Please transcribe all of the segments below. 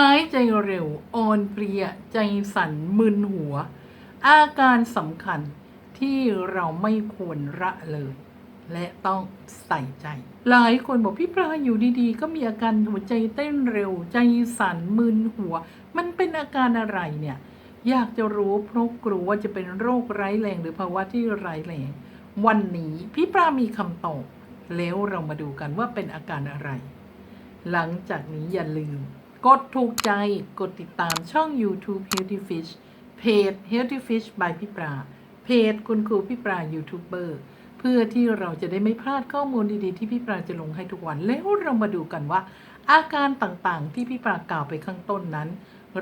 หายใจเร็ว อ่อนเพลีย ใจสั่นมึนหัว อาการสำคัญที่เราไม่ควรละเลย และต้องใส่ใจ หลายคนบอกพี่ปลาอยู่ดีๆ ก็มีอาการหัวใจเต้นเร็ว ใจสั่นมึนหัว มันเป็นอาการอะไรเนี่ย อยากจะรู้เพราะกลัวว่าจะเป็นโรคร้ายแรงหรือภาวะที่ร้ายแรง วันนี้พี่ปลามีคำตอบแล้วเรามาดูกันว่าเป็นอาการอะไร หลังจากนี้อย่าลืม กดถูกใจกดติดตามช่อง YouTube Healthy Fish เพจ Healthy Fish by พี่ปลาเพจคุณครูพี่ปลายูทูบเบอร์เพื่อที่เราจะได้ไม่พลาดข้อมูลดีๆ ที่พี่ปลาจะลงให้ทุกวัน แล้วเรามาดูกันว่า อาการต่างๆ ที่พี่ปลากล่าวไปข้างต้นนั้น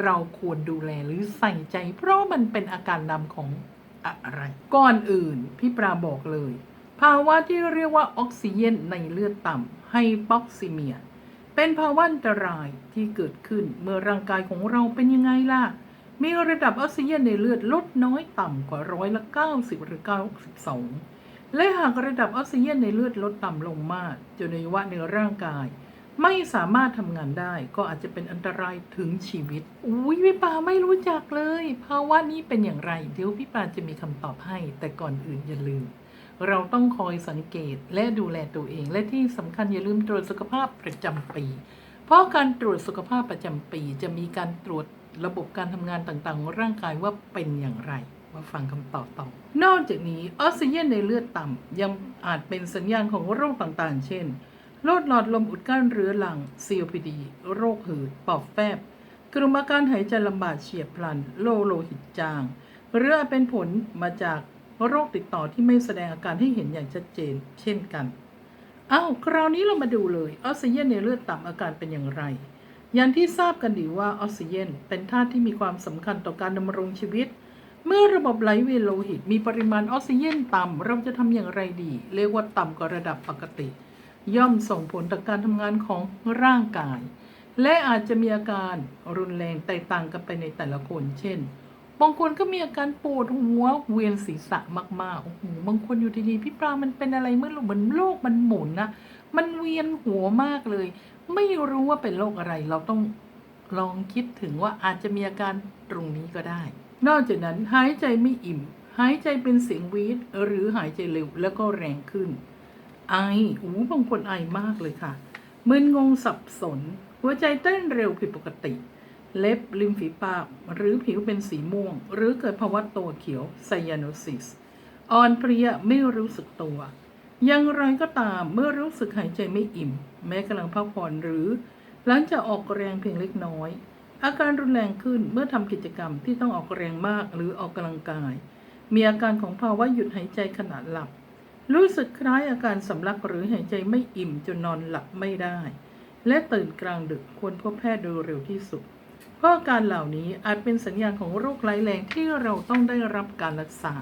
เราควรดูแลหรือใส่ใจ เพราะมันเป็นอาการนำของอะไร ก่อนอื่นพี่ปลาบอกเลย ภาวะที่เรียกว่าออกซิเจนในเลือดต่ำไฮปอกซิเมีย เป็นภาวะอันตรายที่เกิดขึ้นเมื่อร่างกายของเราเป็นยังไงล่ะ มีระดับออกซิเจนในเลือดลดน้อยต่ำกว่าร้อยละ90 หรือ 92 และหากระดับออกซิเจนในเลือดลดต่ำลงมากจนในว่าในร่างกาย ไม่สามารถทำงานได้ก็อาจจะเป็นอันตรายถึงชีวิต อุ้ยพี่ปาไม่รู้จักเลย ภาวะนี้เป็นอย่างไร เดี๋ยวพี่ปาจะมีคำตอบให้ แต่ก่อนอื่นอย่าลืม เราต้องคอยสังเกตและดูแลตัวเอง และที่สำคัญอย่าลืมตรวจสุขภาพประจำปี เพราะการตรวจสุขภาพประจำปี จะมีการตรวจระบบการทำงานต่างๆของร่างกายว่าเป็นอย่างไรมาฟังคำตอบต่อ นอกจากนี้ออกซิเจนในเลือดต่ำยังอาจเป็นสัญญาณของโรคต่างๆ เช่น โรคหลอดลมอุดกั้นเรื้อรัง COPD โรคหืด ปอดแฟบ กลุ่มอาการหายใจลำบากเฉียบพลันโรคโลหิตจางหรืออาจเป็นผลมาจาก โรคติดต่อที่ไม่แสดงอาการให้เห็นอย่างชัดเจน เช่นกันอ้าวคราวนี้เรามาดูเลยออกซิเจนในเลือดต่ำอาการเป็นอย่างไร อย่างที่ทราบกันดีว่าออกซิเจนเป็นธาตุที่มีความสำคัญต่อการดำรงชีวิต เมื่อระบบไหลเวียนโลหิต มีปริมาณออกซิเจนต่ำเราจะทำอย่างไรดี เรียกว่าต่ำกว่าระดับปกติ ย่อมส่งผลต่อการทำงานของร่างกาย และอาจจะมีอาการรุนแรงแตกต่างกันไปในแต่ละคน เช่น บางคนก็มีอาการปวดหัวเวียนศีรษะมากๆโอ้โหบางคนอยู่ดีๆพี่ปลามันเป็นอะไรเมื่อเหมือนโลกมันหมุนนะมันเวียนหัวมากเลย ไม่รู้ว่าเป็นโรคอะไร เราต้องลองคิดถึงว่าอาจจะมีอาการตรงนี้ก็ได้ นอกจากนั้นหายใจไม่อิ่ม หายใจเป็นเสียงวีดหรือหายใจเร็วแล้วก็แรงขึ้น ไอโอ้บางคนไอมากเลยค่ะมึนงงสับสน หัวใจเต้นเร็วผิดปกติ เล็บริมฝีปาก หรือผิวเป็นสีม่วง หรือเกิดภาวะตัวเขียวไซยาโนซิส อ่อนเพลียไม่รู้สึกตัว อย่างไรก็ตามเมื่อรู้สึกหายใจไม่อิ่ม แม้กำลังพักผ่อนหรือ หลังจากออกแรงเพียงเล็กน้อย อาการรุนแรงขึ้นเมื่อทำกิจกรรมที่ต้องออกแรงมากหรือออกกำลังกาย มีอาการของภาวะหยุดหายใจขณะหลับ รู้สึกคล้ายอาการสำลักหรือหายใจไม่อิ่มจนนอนหลับไม่ได้ และตื่นกลางดึกควรพบแพทย์โดยเร็วที่สุด เพราะอการเหล่านี้อาจเป็นสัญญาณของโรคร้ายแรงที่เราต้องได้รับการรักษา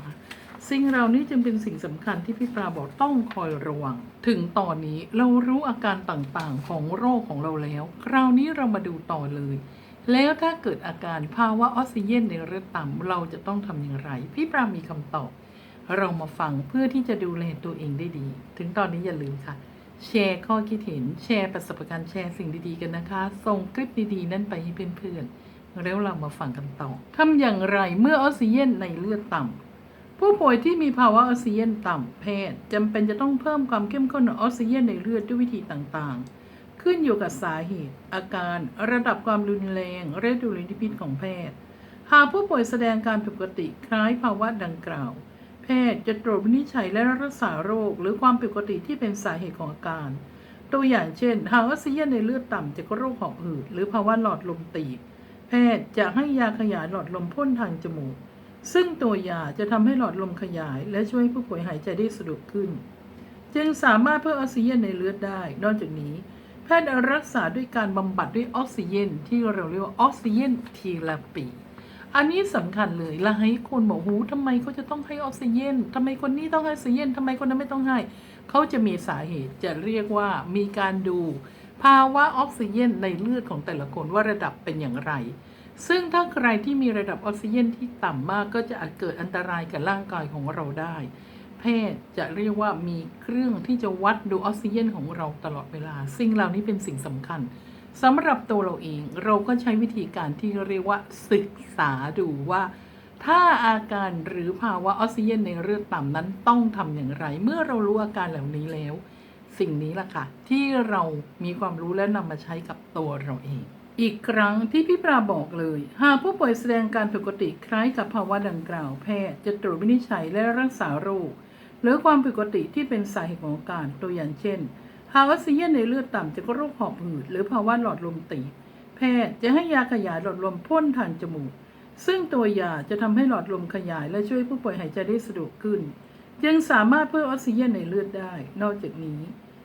สิ่งเหล่านี้จึงเป็นสิ่งสำคัญที่พี่ปลาบอกต้องคอยระวัง ถึงตอนนี้เรารู้อาการต่างๆของโรคของเราแล้ว คราวนี้เรามาดูต่อเลย แล้วถ้าเกิดอาการภาวะออกซิเจนในเลือดต่ำเราจะต้องทำอย่างไร พี่ปลามีคำตอบ เรามาฟังเพื่อที่จะดูแลตัวเองได้ดี ถึงตอนนี้อย่าลืมค่ะ แชร์ข้อคิดเห็น แชร์ประสบการณ์แชร์สิ่งดีๆกันนะคะ ส่งคลิปดีๆ นั่นไปให้เพื่อนๆ แล้วเรามาฟังกันต่อทำอย่างไรเมื่อออกซิเจนในเลือดต่ำผู้ป่วยที่มีภาวะออกซิเจนต่ำแพทย์จำเป็นจะต้องเพิ่มความเข้มข้นของออกซิเจนในเลือดด้วยวิธีต่างๆ ขึ้นอยู่กับสาเหตุ อาการ ระดับความรุนแรงและดุลยพิษของแพทย์ หากผู้ป่วยแสดงการผิดปกติคล้ายภาวะดังกล่าว ทย์ จะตรวจวินิจฉัยและรักษาโรค หรือความผิดปกติที่เป็นสาเหตุของอาการ ตัวอย่างเช่น หากออกซิเจนในเลือดต่ำจากโรคหอบหืดหรือภาวะหลอดลมตีบ แพทย์จะให้ยาขยายหลอดลมพ่นทางจมูก ซึ่งตัวยาจะทำให้หลอดลมขยาย และช่วยให้ผู้ป่วยหายใจได้สะดวกขึ้น จึงสามารถเพิ่มออกซิเจนในเลือดได้ นอกจากนี้ แพทย์รักษาด้วยการบำบัดด้วยออกซิเจน ที่เราเรียกว่าออกซิเจนทีราปี อันนี้สำคัญเลยหลายคนบอกหูทำไมเขาจะต้องให้ออกซิเจนทำไมคนนี้ต้องให้ออกซิเจนทำไมคนนั้นไม่ต้องให้ เขาจะมีสาเหตุจะเรียกว่ามีการดู ภาวะออกซิเจนในเลือดของแต่ละคนว่าระดับเป็นอย่างไร ซึ่งถ้าใครที่มีระดับออกซิเจนที่ต่ำมากก็จะอาจเกิดอันตรายกับร่างกายของเราได้ แพทย์จะเรียกว่ามีเครื่องที่จะวัดดูออกซิเจนของเราตลอดเวลา สิ่งเหล่านี้เป็นสิ่งสำคัญ สำหรับตัวเราเองเราก็ใช้วิธีการที่เรียกว่าศึกษาดูว่า ถ้าอาการหรือภาวะออกซิเจนในเลือดต่ำนั้นต้องทำอย่างไร เมื่อเรารู้อาการเหล่านี้แล้ว สิ่งนี้ล่ะค่ะ ที่เรามีความรู้และนำมาใช้กับตัวเราเอง อีกครั้งที่พี่ปราบอกเลย หากผู้ป่วยแสดงการผิดปกติคล้ายกับภาวะดังกล่าวแพทย์จะตรวจวินิจฉัยและรักษาโรคหรือความผิดปกติที่เป็นสาเหตุของอาการตัวอย่างเช่น หากออกซิเจนในเลือดต่ำจากโรคหอบหืด หรือภาวะหลอดลมตีบแพทย์จะให้ยาขยายหลอดลมพ่นทางจมูก ซึ่งตัวยาจะทำให้หลอดลมขยาย และช่วยผู้ป่วยหายใจได้สะดวกขึ้นยังสามารถเพิ่มออกซิเจนในเลือดได้ นอกจากนี้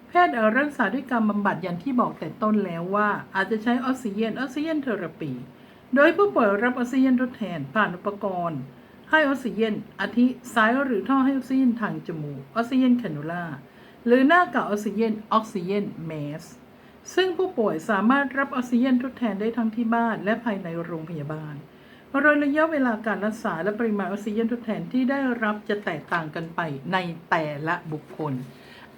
แพทย์เอารักษาด้วยการบำบัดอย่างที่บอกแต่ต้นแล้วว่า อาจจะใช้ออกซิเจนออกซิเจนเทอราปี โดยผู้ป่วยรับออกซิเจนทดแทนผ่านอุปกรณ์ ให้ออกซิเจนอาทิสายหรือท่อให้ออกซิเจนทางจมูกออกซิเจนแคนูล่า หรือหน้ากากออกซิเจนออกซิเจนแมสซึ่งผู้ป่วยสามารถรับออกซิเจนทดแทนได้ทั้งที่บ้านและภายในโรงพยาบาลโดยระยะเวลาการรักษาและปริมาณออกซิเจนทดแทนที่ได้รับจะแตกต่างกันไปในแต่ละบุคคล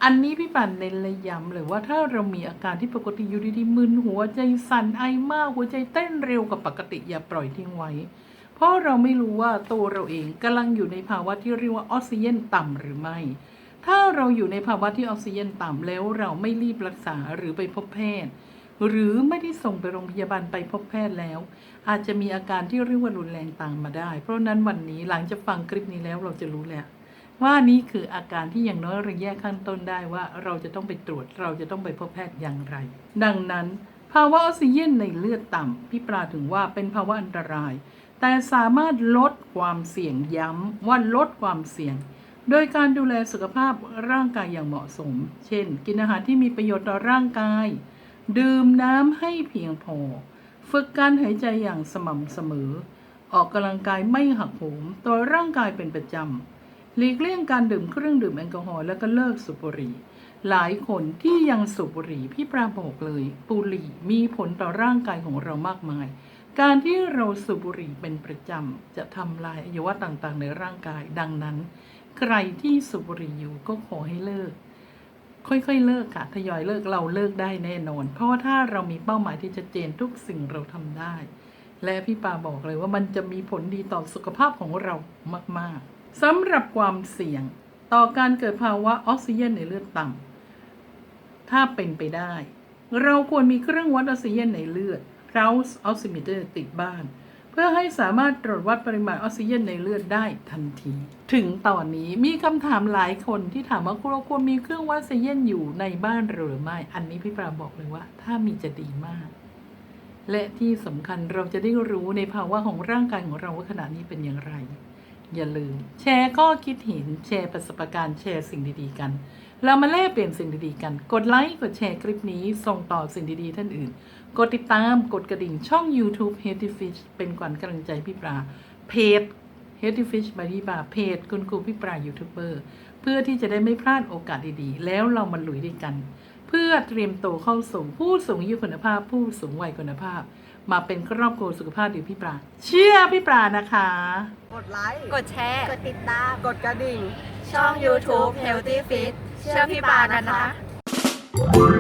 อันนี้พี่ปันเน้นเลยย้ำเลยว่าถ้าเรามีอาการที่ปกติอยู่ดีๆมึนหัวใจสั่นไอมากหัวใจเต้นเร็วกว่าปกติอย่าปล่อยทิ้งไว้ เพราะเราไม่รู้ว่าตัวเราเองกำลังอยู่ในภาวะที่เรียกว่าออกซิเจนต่ำหรือไม่ ถ้าเราอยู่ในภาวะที่ออกซิเจนต่ำแล้วเราไม่รีบรักษาหรือไปพบแพทย์ หรือไม่ได้ส่งไปโรงพยาบาลไปพบแพทย์แล้ว อาจจะมีอาการที่เรียกว่ารุนแรงตามมาได้ เพราะนั้นวันนี้หลังจากฟังคลิปนี้แล้วเราจะรู้แล้วว่านี่คืออาการที่อย่างน้อยเราแยกข้างต้นได้ว่าเราจะต้องไปตรวจเราจะต้องไปพบแพทย์อย่างไร ดังนั้น ภาวะออกซิเจนในเลือดต่ำพี่ปลาถึงว่าเป็นภาวะอันตราย แต่สามารถลดความเสี่ยงย้ำว่าลดความเสี่ยง โดยการดูแลสุขภาพร่างกายอย่างเหมาะสม เช่น กินอาหารที่มีประโยชน์ต่อร่างกาย ดื่มน้ำให้เพียงพอ ฝึกการหายใจอย่างสม่ำเสมอ ออกกำลังกายไม่หักโหมต่อร่างกายเป็นประจำ หลีกเลี่ยงการดื่มเครื่องดื่มแอลกอฮอล์แล้วก็เลิกสูบบุหรี่ หลายคนที่ยังสูบบุหรี่พี่ปราบอกเลยบุหรี่มีผลต่อร่างกายของเรามากมาย การที่เราสูบบุหรี่เป็นประจำจะทำลายอวัยวะต่างๆ ในร่างกาย ดังนั้น ใครที่สูบบุหรี่อยู่ก็ขอให้เลิก ค่อยๆ เลิกค่ะทยอยเลิกเราเลิกได้แน่นอน เพราะว่าถ้าเรามีเป้าหมายที่ชัดเจนทุกสิ่งเราทำได้ และพี่ปาบอกเลยว่ามันจะมีผลดีต่อสุขภาพของเรามากๆสำหรับความเสี่ยงต่อการเกิดภาวะออกซิเจนในเลือดต่ำถ้าเป็นไปได้ เราควรมีเครื่องวัดออกซิเจนในเลือด Rouse Oximeter ติดบ้าน เพื่อให้สามารถตรวจวัดปริมาณออกซิเจนในเลือดได้ทันที ถึงตอนนี้มีคำถามหลายคนที่ถามว่าเราควรมีเครื่องวัดออกซิเจนอยู่ในบ้านหรือไม่ อันนี้พี่ปราบอกเลยว่า ถ้ามีจะดีมาก และที่สำคัญเราจะได้รู้ในภาวะของร่างกายของเราว่าขณะนี้เป็นอย่างไร อย่าลืม แชร์ข้อคิดเห็นแชร์ประสบการณ์แชร์สิ่งดีๆกัน เรามาแลกเปลี่ยนสิ่งดีๆกัน กดไลค์กดแชร์คลิปนี้ ส่งต่อสิ่งดีๆท่านอื่น กดติดตามกดกระดิ่งช่อง YouTube Healthy Fish เป็นขวัญกำลังใจพี่ปลาเพจ Healthy Fish by พี่ปลาเพจคุณครูพี่ปลายูทูบเบอร์เพื่อที่จะได้ไม่พลาดโอกาสดีๆ แล้วเรามาลุยด้วยกัน เพื่อเตรียมตัวเข้าสู่ผู้สูงอายุคุณภาพ ผู้สูงวัยคุณภาพ มาเป็นครอบครัวสุขภาพดีพี่ปลาเชื่อพี่ปลานะคะ กดไลค์ กดแชร์ กดติดตาม กดกระดิ่ง ช่อง YouTube Healthy Fit เชื่อพี่ปากันนะคะ